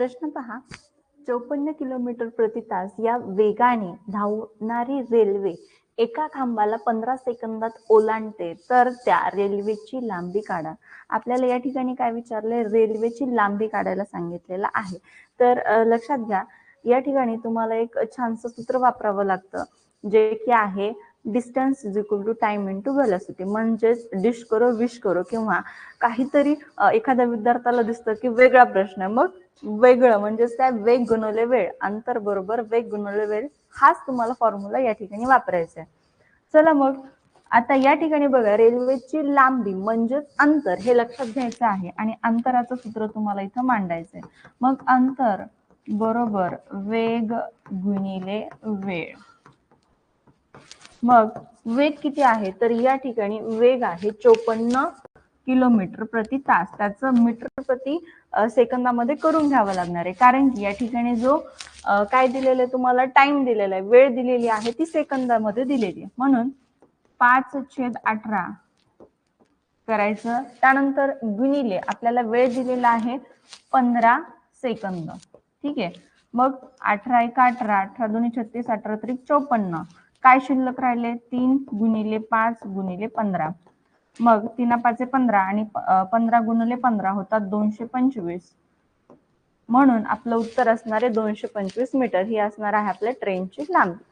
प्रश्न पहा. चौपन्न किलोमीटर प्रति तास या वेगाने धावणारी रेल्वे एका खांबाला पंधरा सेकंदात ओलांडते तर त्या रेल्वेची लांबी काढा. आपल्याला या ठिकाणी काय विचारले रेल्वेची लांबी काढायला सांगितलेलं आहे. तर लक्षात घ्या या ठिकाणी तुम्हाला एक छानसं सूत्र वापरावं लागतं जे की आहे distance is equal to time into to velocity म्हणजेच डिश करो विश करो किंवा काहीतरी एखाद्या विद्यार्थ्याला दिसतं की वेगळा प्रश्न मग वेगळं म्हणजेच त्या वेग गुणवले वेळ अंतर बरोबर वेग गुणवले वेळ हाच तुम्हाला फॉर्म्युला या ठिकाणी वापरायचा आहे चला मग आता या ठिकाणी बघा रेल्वेची लांबी म्हणजेच अंतर हे लक्षात घ्यायचं आहे आणि अंतराचं सूत्र तुम्हाला इथं मांडायचंय. मग अंतर बरोबर वेग गुणिले वेळ. मग वेग किती आहे? तर या ठिकाणी वेग आहे चोपन्न किलोमीटर प्रति तास. त्याचं मीटर प्रति सेकंदामध्ये करून घ्यावं लागणार आहे. कारण की या ठिकाणी जो काय दिलेलं आहे तुम्हाला टाइम दिलेला आहे वेळ दिलेली आहे ती सेकंदामध्ये दिलेली आहे. म्हणून पाच छेद अठरा करायचं. त्यानंतर गुणिले आपल्याला वेळ दिलेला आहे पंधरा सेकंद. ठीक आहे? मग अठरा एक अठरा अठरा दोन्ही छत्तीस अठरा तरी चौपन्न. काय शिल्लक राहिले? तीन गुणिले पाच गुणिले पंधरा. मग तीन पाचे पंधरा आणि पंधरा गुणले पंधरा होतात दोनशे पंचवीस. म्हणून आपलं उत्तर असणार आहे दोनशे पंचवीस मीटर. ही असणार आहे आपल्या ट्रेनची लांबी.